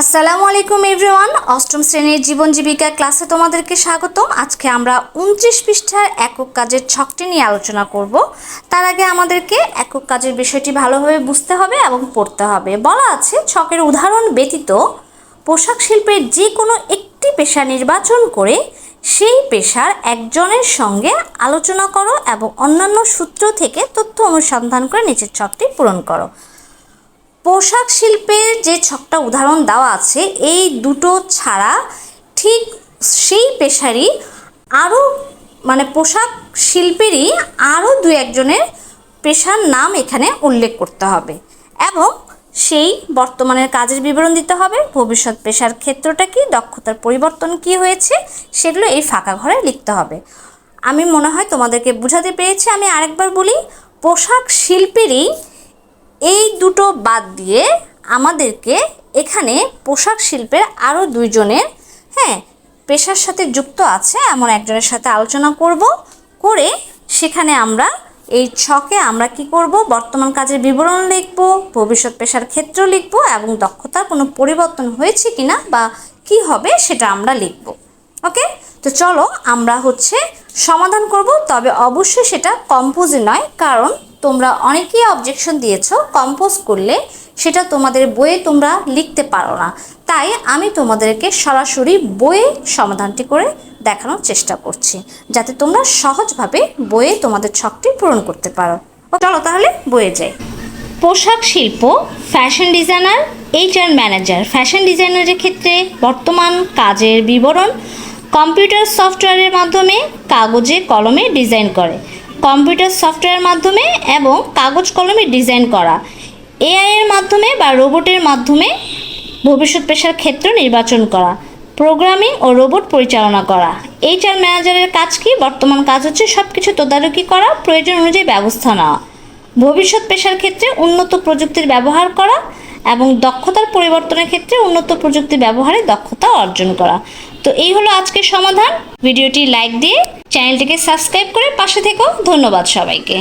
আসসালামু আলাইকুম এভরিওয়ান, অষ্টম শ্রেণির জীবন জীবিকা ক্লাসে তোমাদেরকে স্বাগতম। আজকে আমরা উনত্রিশ পৃষ্ঠার একক কাজের ছকটি নিয়ে আলোচনা করব। তার আগে আমাদেরকে একক কাজের বিষয়টি ভালোভাবে বুঝতে হবে এবং পড়তে হবে। বলা আছে, ছকের উদাহরণ ব্যতীত পোশাক শিল্পের যে কোনো একটি পেশা নির্বাচন করে সেই পেশার একজনের সঙ্গে আলোচনা করো এবং অন্যান্য সূত্র থেকে তথ্য অনুসন্ধান করে নিচের ছকটি পূরণ করো। পোশাক শিল্পের যে ছকটা উদাহরণ দেওয়া আছে, এই দুটো ছাড়া ঠিক সেই পেশারই আরও মানে পোশাক শিল্পেরই আরও দু একজনের পেশার নাম এখানে উল্লেখ করতে হবে এবং সেই বর্তমানের কাজের বিবরণ দিতে হবে, ভবিষ্যৎ পেশার ক্ষেত্রটা কি, দক্ষতার পরিবর্তন কি হয়েছে, সেগুলো এই ফাঁকা ঘরে লিখতে হবে। আমি মনে হয় তোমাদেরকে বোঝাতে পেরেছি, আমি আরেকবার বলি, পোশাক শিল্পেরই এই দুটো বাদ দিয়ে আমাদেরকে এখানে পোশাক শিল্পের আরও দুইজনের হ্যাঁ পেশার সাথে যুক্ত আছে। এমন একজনের সাথে আলোচনা করব। করে সেখানে আমরা এই ছকে আমরা কি করব? বর্তমান কাজের বিবরণ লিখব, ভবিষ্যৎ পেশার ক্ষেত্র লিখব এবং দক্ষতার কোনো পরিবর্তন হয়েছে কিনা বা কি হবে সেটা আমরা লিখব। ওকে? তো চলো আমরা হচ্ছে সমাধান করব, তবে অবশ্যই সেটা কম্পোজে নয়, কারণ তোমরা অনেকেই অবজেকশন দিয়েছ কম্পোজ করলে সেটা তোমাদের বইয়ে তোমরা লিখতে পারো না। তাই আমি তোমাদেরকে সরাসরি বইয়ে সমাধানটি করে দেখানোর চেষ্টা করছি, যাতে তোমরা সহজভাবে বইয়ে তোমাদের ছকটি পূরণ করতে পারো। চলো তাহলে বইয়ে যাই। পোশাক শিল্প fashion designer HR manager fashion ডিজাইনারের ক্ষেত্রে বর্তমান কাজের বিবরণ কম্পিউটার সফটওয়্যারের মাধ্যমে কাগজে, কলমে ডিজাইন করে। কম্পিউটার সফটওয়্যারের মাধ্যমে এবং কাগজ কলমে ডিজাইন করা। এআই এর মাধ্যমে বা রোবটের মাধ্যমে ভবিষ্যৎ পেশার ক্ষেত্র নির্বাচন করা, প্রোগ্রামিং ও রোবট পরিচালনা করা। এইচআর ম্যানেজারের কাজ কি? বর্তমান কাজ হচ্ছে সব কিছু তদারকি করা, প্রয়োজন অনুযায়ী ব্যবস্থা নেওয়া। ভবিষ্যৎ পেশার ক্ষেত্রে উন্নত প্রযুক্তির ব্যবহার করা এবং দক্ষতার পরিবর্তনের ক্ষেত্রে উন্নত প্রযুক্তির ব্যবহারে দক্ষতা অর্জন করা। তো এই হলো আজকের সমাধান। ভিডিওটি লাইক দিয়ে চ্যানেলটিকে সাবস্ক্রাইব করে পাশে থেকেও ধন্যবাদ সবাইকে।